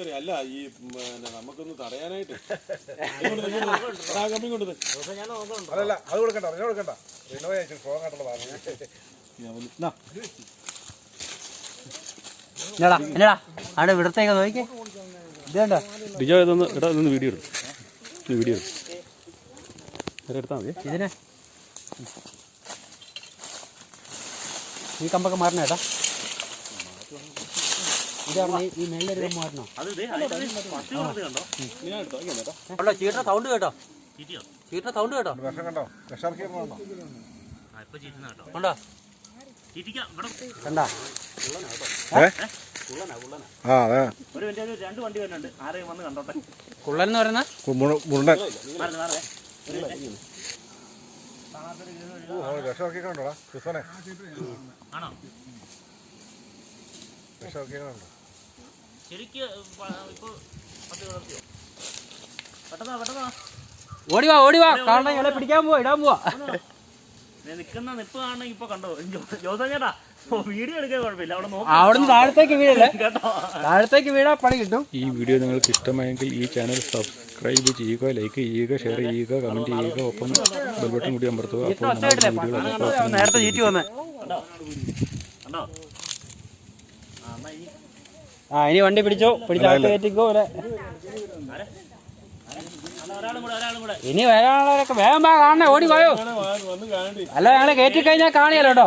വരെ അല്ല ഈ നമുക്കൊന്ന് തടയാനായിട്ട്. അതല്ല അത് കൊടുക്കണ്ട റിനോ കൊടുക്കണ്ട. റിനോ അവിടെ ഇവിടത്തേക്ക് നോക്കി. ഇതേണ്ട കണ്ടോ? ഡിജോ ഇതൊന്ന് ഇടാ ഇതൊന്ന് വീഡിയോ എടുക്കും ഇത് വീഡിയോ എടുത്താൽ മതി. ഇതിനെ. ഈ കമ്പൊക്കെ മാറണ ഏട്ടാ ഇതാണ് ഈ- മേളിലൊരു കമ്പ് മാറണോ ഉണ്ടോ ചീട്ട സൗണ്ട് കേട്ടോ. ചീട്ട സൗണ്ട് കേട്ടോ. വിഷം കണ്ടോ? വിഷാർക്കിയുണ്ടോ ഉണ്ടോ? കണ്ടാ? ആ അതെ. ഒരു മിനിറ്റ് ഒരു രണ്ട് വണ്ടി വരുന്നുണ്ട്. ആരെയും വന്ന് കണ്ടോട്ടെ. കുള്ളൻ എന്ന് പറയുന്ന? മുരുണ്ടൻ വിഷമൊക്കെ മാറേ വിഷാർക്കിക്കണ്ടോടാ ക്രിസ്തനെ ആണോ? വിഷാർക്കിക്കണ്ടോ ശരിക്ക് ഓടിവാ ഇപ്പൊ പത്ത് വളർത്തിയോ പെട്ടെന്നാ പെട്ടെന്നാ ഓടി വാ ഓടി വാ. കാരണം ഇയാളെ പിടിക്കാൻ പോവാ ഇടാൻ പോവാ. നിൽക്കുന്ന നിപ്പ് കാണണമെങ്കിൽ ഇപ്പൊ കണ്ടോ? ജോസ ചേട്ടാ വീഡിയോ എടുക്കാൻ കുഴപ്പമില്ല. അവിടെ നോക്കി. അവിടുന്ന് താഴത്തേക്ക് വീഴല്ലേ? കേട്ടോ. താഴത്തേക്ക് വീഴാ പണി കിട്ടും. ഈ വീഡിയോ നിങ്ങൾക്ക് ഇഷ്ടമായെങ്കിൽ ഈ ചാനൽ സബ്സ്ക്രൈബ് ചെയ്യുക ലൈക്ക് ചെയ്യുക ഷെയർ ചെയ്യുക കമന്റ് ചെയ്യുക ഒപ്പം ബെൽബട്ടൺ കൂടി അമർത്തുക. അപ്പോൾ നമ്മുടെ നേരത്തെ ചീറ്റി വന്നേ. കണ്ടോ? കണ്ടോ? ആ ആ ഇനി വണ്ടി പിടിച്ചോ? പിടിച്ചകത്ത് കയറ്റിക്കോ അല്ലെ. ഇനി വരാനുള്ളവരൊക്കെ വേഗം വാ കാണണേ ഓടി പോയോ അല്ല ഞങ്ങളെ കയറ്റി കഴിഞ്ഞാൽ കാണിയല്ലോ കേട്ടോ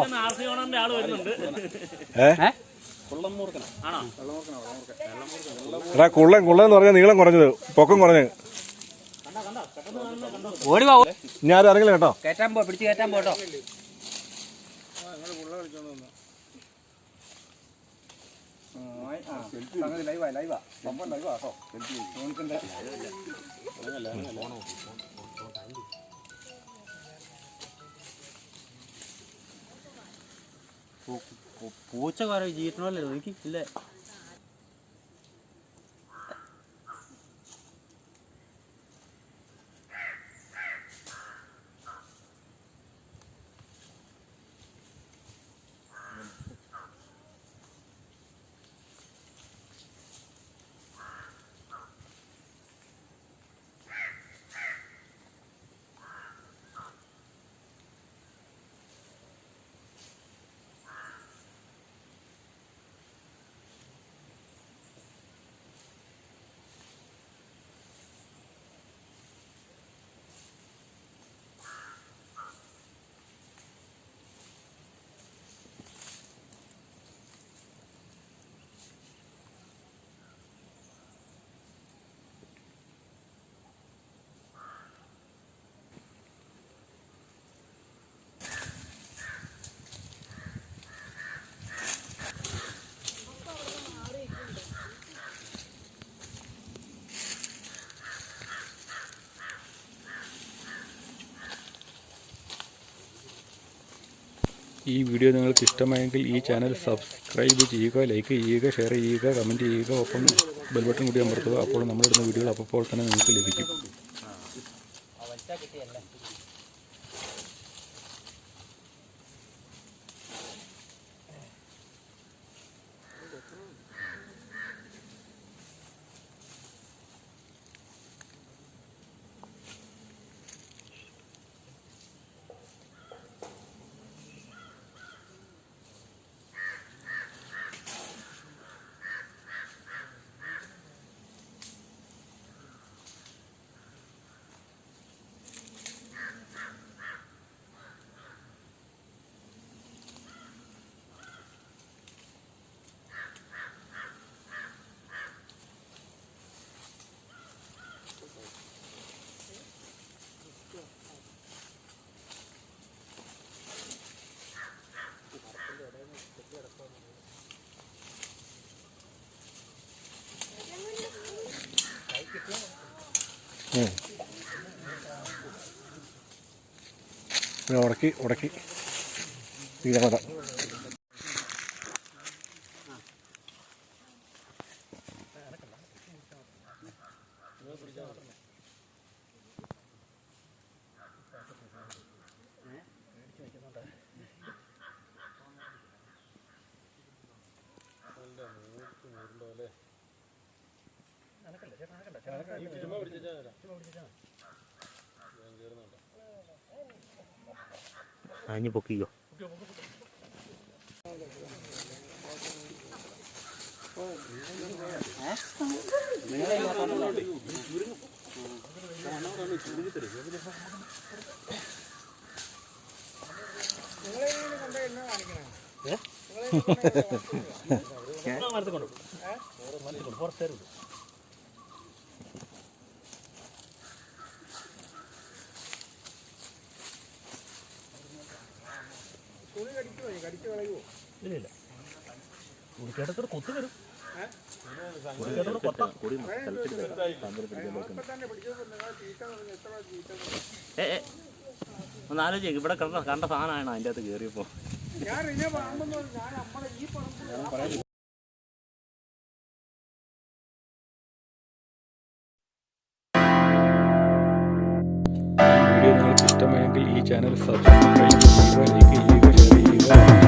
എടാ കുള്ളൻ കുള്ളൻ എന്ന് പറഞ്ഞാൽ നീളം കുറഞ്ഞത് പൊക്കം കുറഞ്ഞത് ഓടി വാ ഇറങ്ങില്ല കേട്ടോ. കേട്ടാൻ പോ പിടിച്ച് കേട്ടാൻ പോട്ടോ പൂച്ച കുറെ ജീട്ടണല്ലേ എനിക്ക് ഇല്ലേ ഈ വീഡിയോ നിങ്ങൾക്ക് ഇഷ്ടമായെങ്കിൽ ഈ ചാനൽ സബ്സ്ക്രൈബ് ചെയ്യുക ലൈക്ക് ചെയ്യുക ഷെയർ ചെയ്യുക കമന്റ് ചെയ്യുക ഒപ്പം ബെൽബട്ടൺ കൂടി അമർത്തുക. അപ്പോൾ നമ്മളിടുന്ന വീഡിയോകൾ അപ്പോൾ തന്നെ നിങ്ങൾക്ക് ലഭിക്കും. ഉടക്കി ഉടക്കി തീരമത അഞ്ഞു പൊക്കിക്കോ. ഏ? കൊത്തു വരും. കുടിക്കേണ്ടത്തോട് കൊത്താം. ഏ ഏ. ഒന്ന് ആലോചിക്ക് ഇവിടെ കണ്ട കണ്ട സാധനമാണ് അതിന്റെ അകത്ത് കയറിയപ്പോ വീഡിയോ നിങ്ങൾക്ക് ഇഷ്ടമായെങ്കിൽ ഈ ചാനൽ സബ്സ്ക്രൈബ് Bye.